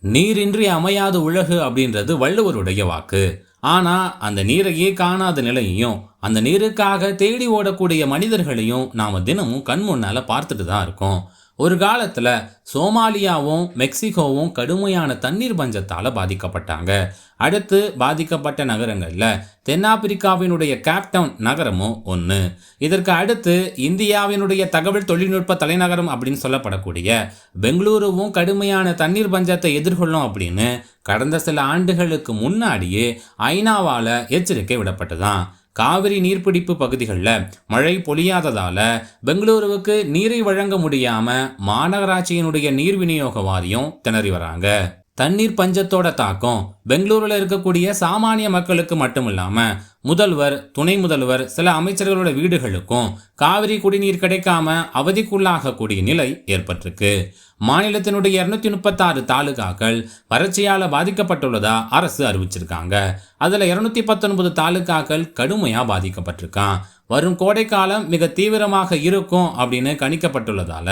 நீரின்றி அமையாத உலகு அப்படின்றது வள்ளுவருடைய வாக்கு. ஆனா அந்த நீரையே காணாத நிலையையும் அந்த நீருக்காக தேடி ஓடக்கூடிய மனிதர்களையும் நாம தினமும் கண் முன்னால பார்த்துட்டு தான் இருக்கோம். ஒரு காலத்தில் சோமாலியாவும் மெக்சிகோவும் கடுமையான தண்ணீர் பஞ்சத்தால் பாதிக்கப்பட்டாங்க. அடுத்து பாதிக்கப்பட்ட நகரங்களில் தென்னாப்பிரிக்காவினுடைய கேப்டவுன் நகரமும் ஒன்று இதற்கு அடுத்து இந்தியாவினுடைய தகவல் தொழில்நுட்ப தலைநகரம் அப்படின்னு சொல்லப்படக்கூடிய பெங்களூருவும் கடுமையான தண்ணீர் பஞ்சத்தை எதிர்கொள்ளும் அப்படின்னு கடந்த சில ஆண்டுகளுக்கு முன்னாடியே ஐநாவால் எச்சரிக்கை விடப்பட்டுதான் காவிரி நீர்பிடிப்பு பகுதிகளில் மழை பொழியாததால் பெங்களூருவுக்கு நீரை வழங்க முடியாமல் மாநகராட்சியினுடைய நீர் விநியோக வாரியம் திணறி வராங்க. தண்ணீர் பஞ்சத்தோட தாக்கம் பெங்களூருல இருக்கக்கூடிய சாமானிய மக்களுக்கு மட்டும் இல்லாம முதல்வர் துணை முதல்வர் சில அமைச்சர்களோட வீடுகளுக்கும் காவிரி குடிநீர் கிடைக்காம அவதிக்குள்ளாகக்கூடிய நிலை ஏற்பட்டிருக்கு. மாநிலத்தினுடைய இருநூத்தி முப்பத்தாறு தாலுகாக்கள் வறட்சியால பாதிக்கப்பட்டுள்ளதா அரசு அறிவிச்சிருக்காங்க. அதுல இருநூத்தி பத்தொன்பது தாலுகாக்கள் கடுமையா பாதிக்கப்பட்டிருக்கான். வரும் கோடைக்காலம் மிக தீவிரமாக இருக்கும் அப்படின்னு கணிக்கப்பட்டுள்ளதால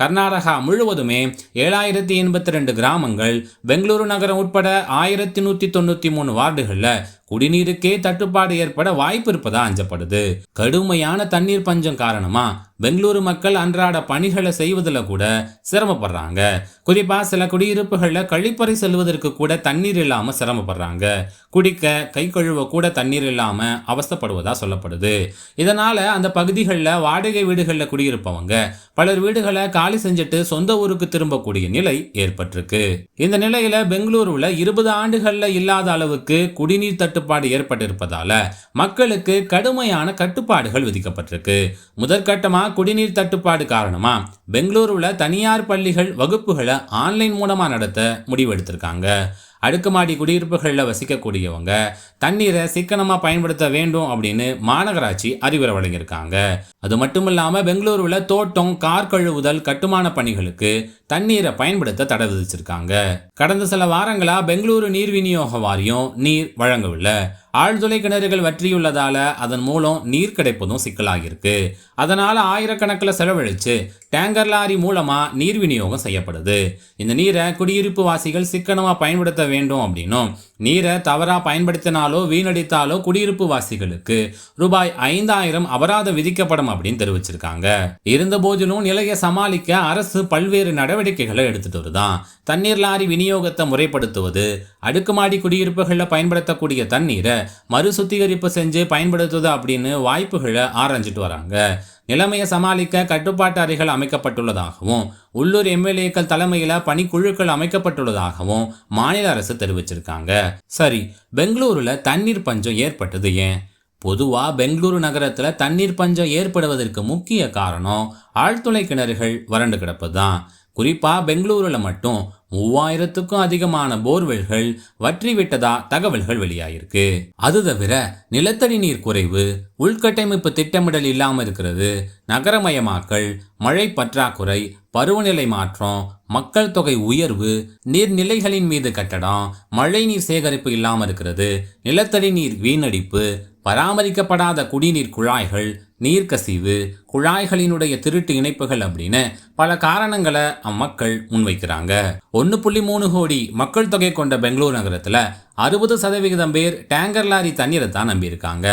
கர்நாடகா முழுவதுமே ஏழாயிரத்தி எண்பத்தி ரெண்டு கிராமங்கள் பெங்களூரு நகரம் உட்பட ஆயிரத்தி நூற்றி தொண்ணூற்றி மூணு வார்டுகளில் குடிநீருக்கே தட்டுப்பாடு ஏற்பட வாய்ப்பு இருப்பதா அஞ்சப்படுது. கடுமையான தண்ணீர் பஞ்சம் காரணமா பெங்களூரு மக்கள் அன்றாட பணிகளை செய்வதில் கூட சிரமப்படுறாங்க. குறிப்பா சில குடியிருப்புகளில் கழிப்பறை செல்வதற்கு கூட தண்ணீர் இல்லாம சிரமப்படுறாங்க. குடிக்க கை கழுவ கூட தண்ணீர் இல்லாம அவஸ்தைப்படுவதா சொல்லப்படுது. இதனால அந்த பகுதிகளில் வாடகை வீடுகளில் குடியிருப்பவங்க பலர் வீடுகளை காலி செஞ்சுட்டு சொந்த ஊருக்கு திரும்பக்கூடிய நிலை ஏற்பட்டிருக்கு. இந்த நிலையில பெங்களூருல இருபது ஆண்டுகள்ல இல்லாத அளவுக்கு குடிநீர் தட்டு தட்டுப்பாடு ஏற்பட்டிருப்பதால மக்களுக்கு கடுமையான கட்டுப்பாடுகள் விதிக்கப்பட்டிருக்கு. முதற்கட்டமா குடிநீர் தட்டுப்பாடு காரணமா பெங்களூருல தனியார் பள்ளிகள் வகுப்புகளை ஆன்லைன் மூலமா நடத்த முடிவெடுத்திருக்காங்க. அடுக்குமாடி குடியிருப்புகளில் வசிக்கக்கூடியவங்க தண்ணீரை சிக்கனமாக பயன்படுத்த வேண்டும் அப்படின்னு மாநகராட்சி அறிவுரை வழங்கியிருக்காங்க. அது மட்டும் இல்லாமல் பெங்களூருவில் தோட்டம் கார் கழுவுதல் கட்டுமான பணிகளுக்கு தண்ணீரை பயன்படுத்த தடை விதிச்சிருக்காங்க. கடந்த சில வாரங்களாக பெங்களூரு நீர் விநியோக வாரியம் நீர் வழங்கவில்லை. ஆழ்துளை கிணறுகள் வற்றியுள்ளதால அதன் மூலம் நீர் கிடைப்பதும் சிக்கலாகியிருக்கு. அதனால் ஆயிரக்கணக்கில் செலவழித்து டேங்கர் லாரி மூலமாக நீர் விநியோகம் செய்யப்படுது. இந்த நீரை குடியிருப்பு வாசிகள் சிக்கனமாக பயன்படுத்த வேண்டும் அப்படின்னும் நீரை தவறாக பயன்படுத்தினாலோ வீணடித்தாலோ குடியிருப்பு வாசிகளுக்கு ரூபாய் ஐந்தாயிரம் அபராதம் விதிக்கப்படும் அப்படின்னு தெரிவிச்சிருக்காங்க. இருந்த போதிலும் நிலையை சமாளிக்க அரசு பல்வேறு நடவடிக்கைகளை எடுத்துட்டு வருதான். தண்ணீர் லாரி விநியோகத்தை முறைப்படுத்துவது அடுக்குமாடி குடியிருப்புகளில் பயன்படுத்தக்கூடிய தண்ணீரை மறு சுத்திகரிப்பு செஞ்சு பயன்படுத்துவது அப்படின்னு வாய்ப்புகளை ஆராய்ஞ்சிட்டு வராங்க. நிலைமையை சமாளிக்க கட்டுப்பாட்டு அறைகள் அமைக்கப்பட்டுள்ளதாகவும் உள்ளூர் எம்எல்ஏக்கள் தலைமையில் பணிக்குழுக்கள் அமைக்கப்பட்டுள்ளதாகவும் மாநில அரசு தெரிவிச்சிருக்காங்க. சரி பெங்களூரில் தண்ணீர் பஞ்சம் ஏற்பட்டது ஏன்? பொதுவாக பெங்களூரு நகரத்தில் தண்ணீர் பஞ்சம் ஏற்படுவதற்கு முக்கிய காரணம் ஆழ்துளை கிணறுகள் வறண்டு கிடப்பது தான் குறிப்பாக பெங்களூரில் மட்டும் மூவாயிரத்துக்கும் அதிகமான போர்வெல்கள் வற்றிவிட்டதா தகவல்கள் வெளியாயிருக்கு. அது தவிர நிலத்தடி நீர் குறைவு உள்கட்டமைப்பு திட்டமிடல் இல்லாமல் இருக்கிறது நகரமயமாக்கல் மழை பற்றாக்குறை பருவநிலை மாற்றம் மக்கள் தொகை உயர்வு நீர்நிலைகளின் மீது கட்டடம் மழைநீர் சேகரிப்பு இல்லாமல் இருக்கிறது நிலத்தடி நீர் வீணடிப்பு பராமரிக்கப்படாத குடிநீர் குழாய்கள் நீர்க்கசிவு குழாய்களினுடைய திருட்டு இணைப்புகள் அப்படின்னு பல காரணங்களை அம்மக்கள் முன்வைக்கிறாங்க. ஒன்று புள்ளி மூணு கோடி மக்கள் தொகை கொண்ட பெங்களூர் நகரத்தில் அறுபது சதவிகிதம் பேர் டேங்கர் லாரி தண்ணீரை தான் நம்பியிருக்காங்க.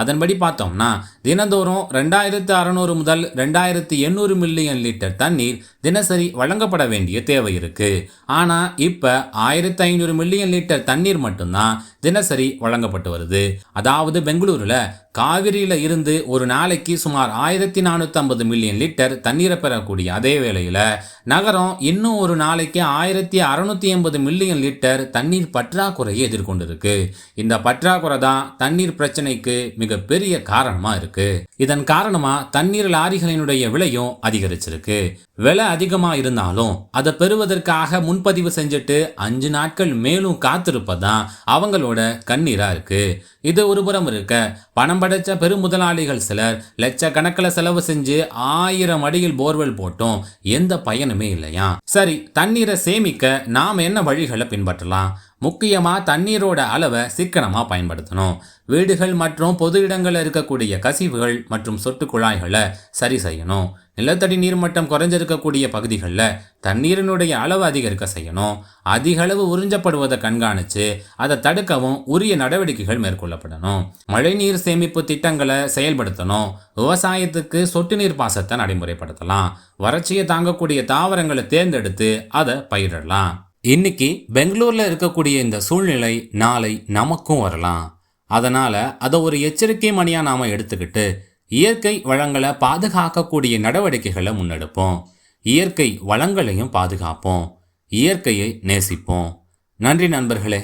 அதன்படி பார்த்தோம்னா தினந்தோறும் ரெண்டாயிரத்து அறநூறு முதல் ரெண்டாயிரத்து எண்ணூறு மில்லியன் லிட்டர் தண்ணீர் தினசரி வழங்கப்பட வேண்டிய தேவை இருக்குது ஆனால் இப்போ ஆயிரத்தி ஐநூறு மில்லியன் லிட்டர் தண்ணீர் மட்டும்தான் தினசரி வழங்கப்பட்டு வருது. அதாவது பெங்களூரில் காவிரியில் இருந்து ஒரு நாளைக்கு சுமார் ஆயிரத்தி நானூத்தி ஐம்பது மில்லியன் லிட்டர் தண்ணீரை பெறக்கூடிய அதே வேளையில் நகரம் இன்னும் ஒரு நாளைக்கு ஆயிரத்தி அறுநூத்தி எண்பது மில்லியன் லிட்டர் தண்ணீர் பற்றாக்குறையை எதிர்கொண்டிருக்கு. இந்த பற்றாக்குறை தான் தண்ணீர் பிரச்சனைக்கு மிகப்பெரிய காரணமா இருக்கு. இதன் காரணமா தண்ணீர் லாரிகளினுடைய விலையும் அதிகரிச்சிருக்கு. விலை அதிகமாக இருந்தாலும் அதை பெறுவதற்காக முன்பதிவு செஞ்சுட்டு அஞ்சு நாட்கள் மேலும் காத்திருப்பதான் அவங்களோட கண்ணீராக இருக்குது இது ஒரு புறம் இருக்க பணம் படைச்ச பெருமுதலாளிகள் சிலர் லட்சக்கணக்கில் செலவு செஞ்சு ஆயிரம் அடியில் போர்வெல் போட்டும் எந்த பயனுமே இல்லையா? சரி தண்ணீரை சேமிக்க நாம் என்ன வழிகளை பின்பற்றலாம்? முக்கியமாக தண்ணீரோட அளவை சிக்கனமாக பயன்படுத்தணும். வீடுகள் மற்றும் பொது இடங்களில் இருக்கக்கூடிய கசிவுகள் மற்றும் சொட்டு குழாய்களை சரி செய்யணும். நிலத்தடி நீர்மட்டம் குறைஞ்சிருக்கக்கூடிய பகுதிகளில் தண்ணீரினுடைய அளவு அதிகரிக்க செய்யணும். அதிக அளவு உறிஞ்சப்படுவதை கண்காணித்து அதை தடுக்கவும் உரிய நடவடிக்கைகள் மேற்கொள்ளப்படணும். மழைநீர் சேமிப்பு திட்டங்களை செயல்படுத்தணும். விவசாயத்துக்கு சொட்டு நீர் பாசத்தை நடைமுறைப்படுத்தலாம். வறட்சியை தாங்கக்கூடிய தாவரங்களை தேர்ந்தெடுத்து அதை பயிரிடலாம். இன்னைக்கு பெங்களூர்ல இருக்கக்கூடிய இந்த சூழ்நிலை நாளை நமக்கும் வரலாம். அதனால் அதை ஒரு எச்சரிக்கை மணியாக நாம் எடுத்துக்கிட்டு இயற்கை வளங்களை பாதுகாக்கக்கூடிய நடவடிக்கைகளை முன்னெடுப்போம். இயற்கை வளங்களையும் பாதுகாப்போம். இயற்கையை நேசிப்போம். நன்றி நண்பர்களே.